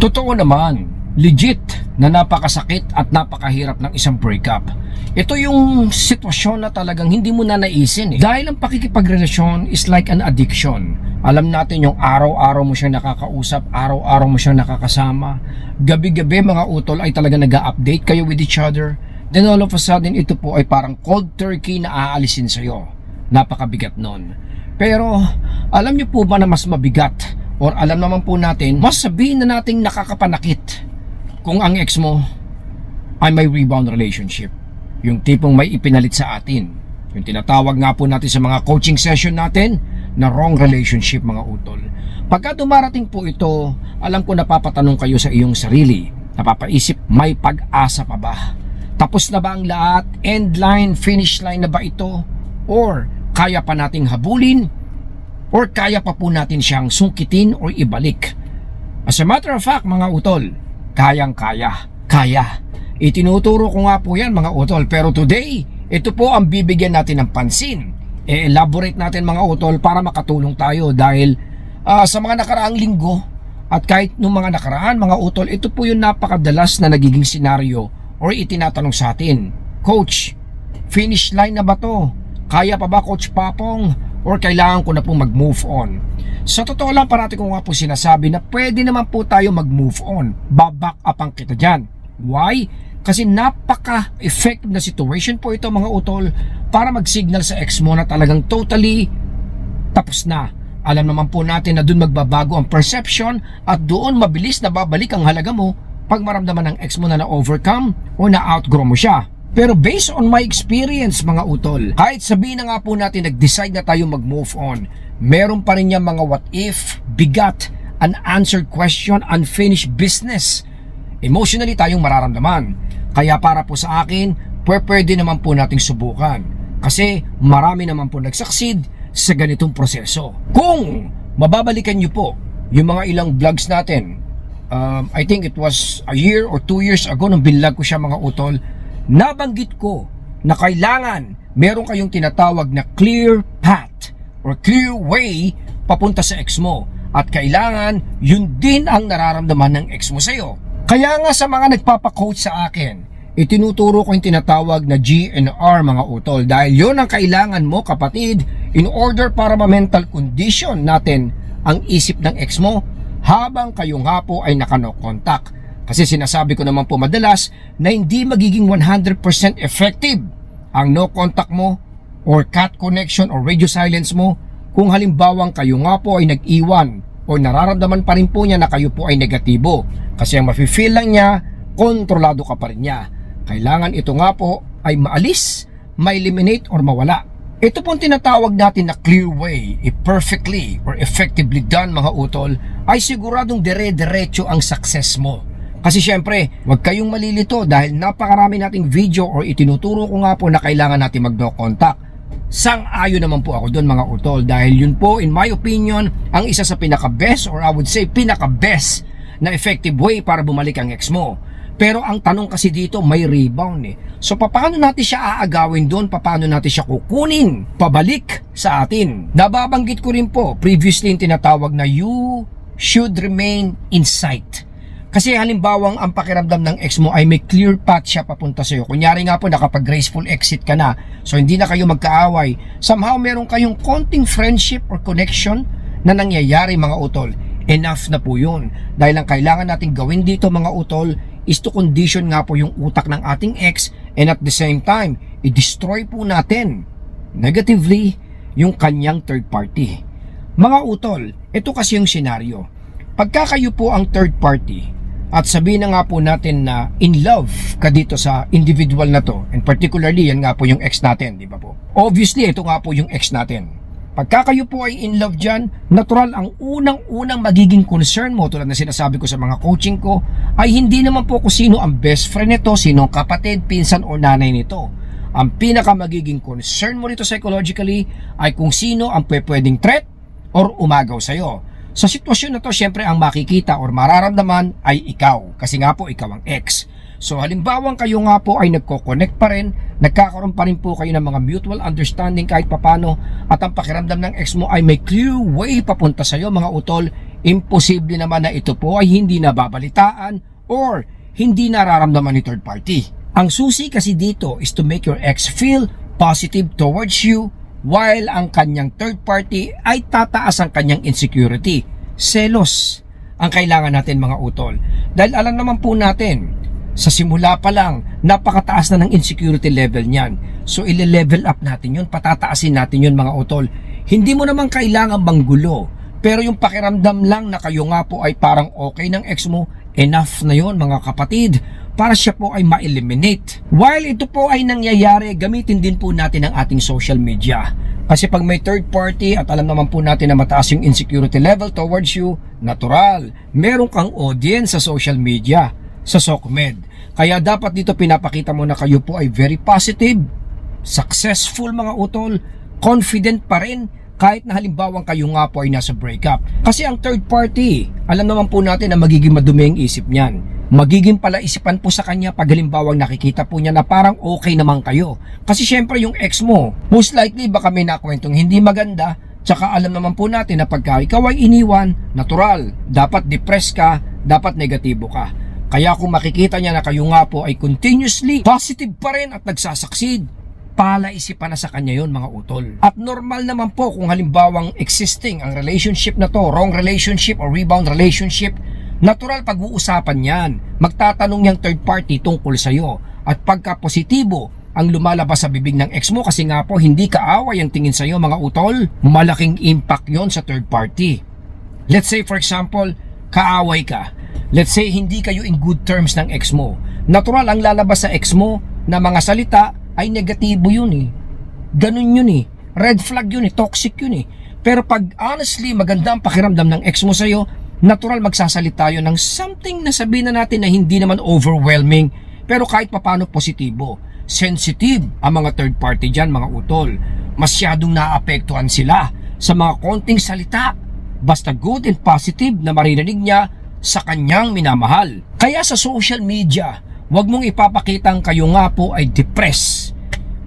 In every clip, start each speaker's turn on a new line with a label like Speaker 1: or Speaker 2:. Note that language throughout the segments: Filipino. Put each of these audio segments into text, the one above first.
Speaker 1: Totoo naman, legit na napakasakit at napakahirap ng isang breakup. Ito yung sitwasyon na talagang hindi mo na naisin eh. Dahil ang pakikipagrelasyon is like an addiction. Alam natin yung araw-araw mo siyang nakakausap, araw-araw mo siyang nakakasama. Gabi-gabi mga utol ay talaga nag update kayo with each other. Then all of a sudden, ito po ay parang cold turkey na aalisin sa'yo. Napakabigat nun. Pero, alam niyo po ba na mas mabigat or alam naman po natin, mas sabihin na nating nakakapanakit kung ang ex mo ay may rebound relationship. Yung tipong may ipinalit sa atin. Yung tinatawag nga po natin sa mga coaching session natin na wrong relationship mga utol. Pagka dumarating po ito, alam ko napapatanong kayo sa iyong sarili. Napapaisip, may pag-asa pa ba? Tapos na ba ang lahat? End line, finish line na ba ito? Or kaya pa nating habulin? Or kaya pa po natin siyang sungkitin or ibalik? As a matter of fact mga utol, kayang-kaya. Kaya. Itinuturo ko nga po yan mga utol. Pero today, ito po ang bibigyan natin ng pansin. E-elaborate natin mga utol para makatulong tayo dahil ah, sa mga nakaraang linggo at kahit nung mga nakaraan mga utol, ito po yung napakadalas na nagiging senaryo or itinatanong sa atin. Coach, finish line na ba to? Kaya pa ba Coach Papong? Or kailangan ko na po mag-move on? Sa totoo lang parati ko nga po sinasabi na pwede naman po tayo mag-move on. Baback upan kita dyan. Why? Kasi napaka-effective na situation po ito mga utol para mag-signal sa ex mo na talagang totally tapos na. Alam naman po natin na doon magbabago ang perception at doon mabilis na babalik ang halaga mo pag maramdaman ng ex mo na na-overcome o na-outgrow mo siya. Pero based on my experience mga utol, kahit sabihin na nga po natin nag-decide na tayo mag-move on, meron pa rin yung mga what if, bigat, unanswered question, unfinished business. Emotionally tayong mararamdaman. Kaya para po sa akin, pwe- pwede naman po nating subukan. Kasi marami naman po nagsucceed sa ganitong proseso. Kung mababalikan nyo po yung mga ilang vlogs natin, um, I think it was a year or two years ago nung binlag ko siya mga utol, nabanggit ko na kailangan meron kayong tinatawag na clear path or clear way papunta sa ex mo. At kailangan yun din ang nararamdaman ng ex mo sa'yo. Kaya nga sa mga nagpapacoach sa akin, itinuturo ko yung tinatawag na GNR mga utol dahil yun ang kailangan mo kapatid in order para ma-mental condition natin ang isip ng ex mo habang kayo nga po ay nakano contact. Kasi sinasabi ko naman po madalas na hindi magiging 100% effective ang no contact mo or cat connection or radio silence mo kung halimbawang kayo nga po ay nag-iwan o nararamdaman pa rin po niya na kayo po ay negatibo. Kasi ang mafe-feel lang niya, kontrolado ka pa rin niya. Kailangan ito nga po ay maalis, ma-eliminate or mawala. Ito pong tinatawag natin na clear way, if perfectly or effectively done mga utol, ay siguradong dire-diretso ang success mo. Kasi syempre, huwag kayong malilito dahil napakarami nating video or itinuturo ko nga po na kailangan natin mag-no contact. Sang-ayo naman po ako doon mga utol dahil yun po in my opinion ang isa sa pinaka-best or I would say pinaka-best na effective way para bumalik ang ex mo. Pero ang tanong kasi dito may rebound eh. So paano natin siya aagawin doon? Paano natin siya kukunin? Pabalik sa atin. Nababanggit ko rin po previously yung tinatawag na you should remain in sight. Kasi halimbawang ang pakiramdam ng ex mo ay may clear path siya papunta sa'yo. Kunyari nga po nakapag graceful exit ka na. So hindi na kayo magkaaway. Somehow meron kayong konting friendship or connection na nangyayari mga utol. Enough na po yun. Dahil ang kailangan natin gawin dito mga utol is to condition nga po yung utak ng ating ex and at the same time, i-destroy po natin negatively yung kanyang third party. Mga utol, ito kasi yung senaryo. Pagka kayo po ang third party, at sabihin na nga po natin na in love ka dito sa individual na to, and particularly yan nga po yung ex natin, di ba po? Obviously, ito nga po yung ex natin. Pagka kayo po ay in love dyan, natural ang unang-unang magiging concern mo tulad na sinasabi ko sa mga coaching ko ay hindi naman po kung sino ang best friend nito, sino ang kapatid, pinsan o nanay nito. Ang pinaka magiging concern mo rito psychologically ay kung sino ang pwedeng threat or umagaw sa'yo. Sa sitwasyon na to, syempre ang makikita or mararamdaman ay ikaw. Kasi nga po, ikaw ang ex. So halimbawang kayo nga po ay nagko-connect pa rin, nagkakaroon pa rin po kayo ng mga mutual understanding kahit papano at ang pakiramdam ng ex mo ay may clear way papunta sa'yo mga utol, imposible naman na ito po ay hindi nababalitaan or hindi nararamdaman ni third party. Ang susi kasi dito is to make your ex feel positive towards you while ang kanyang third party ay tataas ang kanyang insecurity. Selos ang kailangan natin mga utol. Dahil alam naman po natin, sa simula pa lang, napakataas na ng insecurity level niyan. So, ile-level up natin yun, patataasin natin yun mga utol. Hindi mo naman kailangan manggulo. Pero yung pakiramdam lang na kayo nga po ay parang okay ng ex mo, enough na yon mga kapatid para siya po ay ma-eliminate. While ito po ay nangyayari, gamitin din po natin ang ating social media. Kasi pag may third party at alam naman po natin na mataas yung insecurity level towards you, natural, meron kang audience sa social media, sa SOCMED. Kaya dapat dito pinapakita mo na kayo po ay very positive, successful mga utol, confident pa rin kahit na halimbawang kayo nga po ay nasa breakup. Kasi ang third party, alam naman po natin na magiging madumi ang isip niyan. Magiging palaisipan po sa kanya pag halimbawang nakikita po niya na parang okay naman kayo. Kasi syempre yung ex mo, most likely baka may nakwentong hindi maganda, tsaka alam naman po natin na pagka ikaw ay iniwan, natural, dapat depressed ka, dapat negatibo ka. Kaya kung makikita niya na kayo nga po ay continuously positive pa rin at nagsasucceed, palaisipan na sa kanya yon mga utol. At normal naman po kung halimbawang existing ang relationship na to, wrong relationship or rebound relationship, natural pag-uusapan yan. Magtatanong yung third party tungkol sa'yo. At pagka positibo ang lumalabas sa bibig ng ex mo kasi nga po hindi kaaway ang tingin sa'yo mga utol, malaking impact yon sa third party. Let's say for example, kaaway ka. Let's say hindi kayo in good terms ng ex mo. Natural ang lalabas sa ex mo na mga salita ay negatibo yun eh. Ganun yun eh. Red flag yun eh. Toxic yun eh. Pero pag honestly maganda ang pakiramdam ng ex mo sa'yo, natural magsasalita yun ng something na sabihin na natin na hindi naman overwhelming pero kahit papano positibo. Sensitive ang mga third party dyan mga utol. Masyadong naapektuhan sila sa mga konting salita. Basta good and positive na maririnig niya sa kanyang minamahal. Kaya sa social media, huwag mong ipapakitang kayo nga po ay depressed,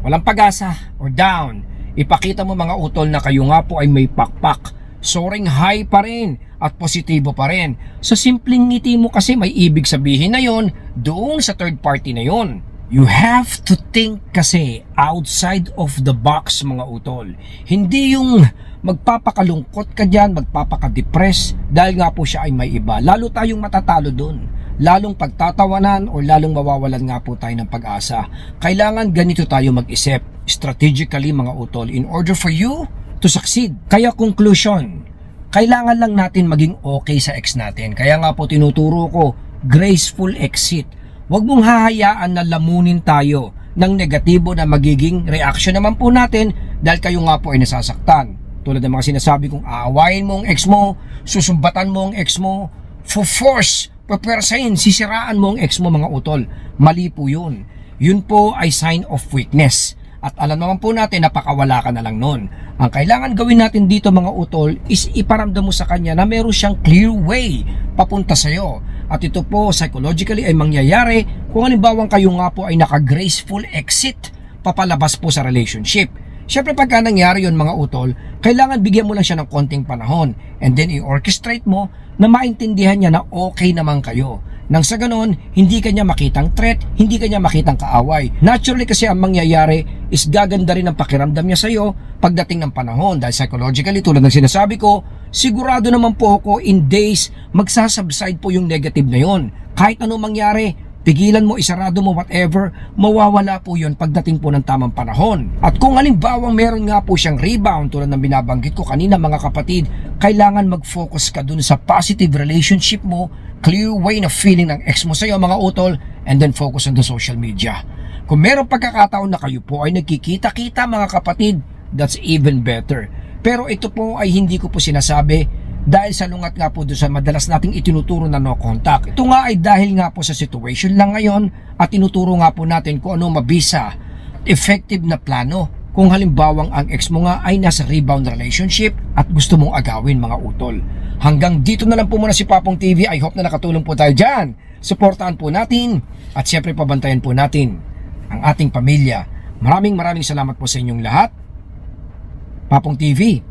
Speaker 1: walang pag-asa or down. Ipakita mo mga utol na kayo nga po ay may pakpak, soaring high pa rin at positibo pa rin. Sa simpleng ngiti mo kasi may ibig sabihin na yon doon sa third party na yon. You have to think kasi outside of the box mga utol. Hindi yung magpapakalungkot ka dyan, magpapaka-depress dahil nga po siya ay may iba. Lalo tayong matatalo doon. Lalong pagtatawanan o lalong mawawalan nga po tayo ng pag-asa. Kailangan ganito tayo mag-isip strategically mga utol in order for you to succeed. Kaya conclusion, kailangan lang natin maging okay sa ex natin. Kaya nga po tinuturo ko, graceful exit. Huwag mong hahayaan na lamunin tayo ng negatibo na magiging reaction naman po natin dahil kayo nga po ay nasasaktan. Tulad ng mga sinasabi kong aawayin mo ang ex mo, susumbatan mo ang ex mo, for force, papersahin, sisiraan mo ang ex mo mga utol. Mali po yun. Yun po ay sign of weakness. At alam naman po natin napakawala ka na lang nun. Ang kailangan gawin natin dito mga utol is iparamdam mo sa kanya na meron siyang clear way papunta sa'yo. At ito po psychologically ay mangyayari kung halimbawang kayo nga po ay naka-graceful exit papalabas po sa relationship. Siyempre pagka nangyari yon mga utol, kailangan bigyan mo lang siya ng konting panahon and then i-orchestrate mo na maintindihan niya na okay naman kayo. Nang sa ganon, hindi kanya makitang threat, hindi kanya makitang kaaway. Naturally kasi ang mangyayari is gaganda rin ang pakiramdam niya sa'yo pagdating ng panahon. Dahil psychologically, tulad ng sinasabi ko, sigurado naman po ako in days, magsasubside po yung negative na yon. Kahit ano mangyari, pigilan mo, isarado mo, whatever, mawawala po yon pagdating po ng tamang panahon. At kung halimbawang meron nga po siyang rebound tulad ng binabanggit ko kanina mga kapatid, kailangan mag-focus ka dun sa positive relationship mo, clear way na feeling ng ex mo sa'yo mga utol, and then focus on the social media. Kung meron pagkakataon na kayo po ay nagkikita-kita mga kapatid, that's even better. Pero ito po ay hindi ko po sinasabi dahil sa lungat nga po doon sa madalas nating itinuturo na no contact. Ito nga ay dahil nga po sa situation lang ngayon at tinuturo nga po natin kung ano mabisa effective na plano kung halimbawang ang ex mo nga ay nasa rebound relationship at gusto mong agawin mga utol. Hanggang dito na lang po muna si Papong TV. I hope na nakatulong po tayo dyan. Suportahan po natin at siyempre pabantayan po natin ang ating pamilya. Maraming maraming salamat po sa inyong lahat. Papong TV,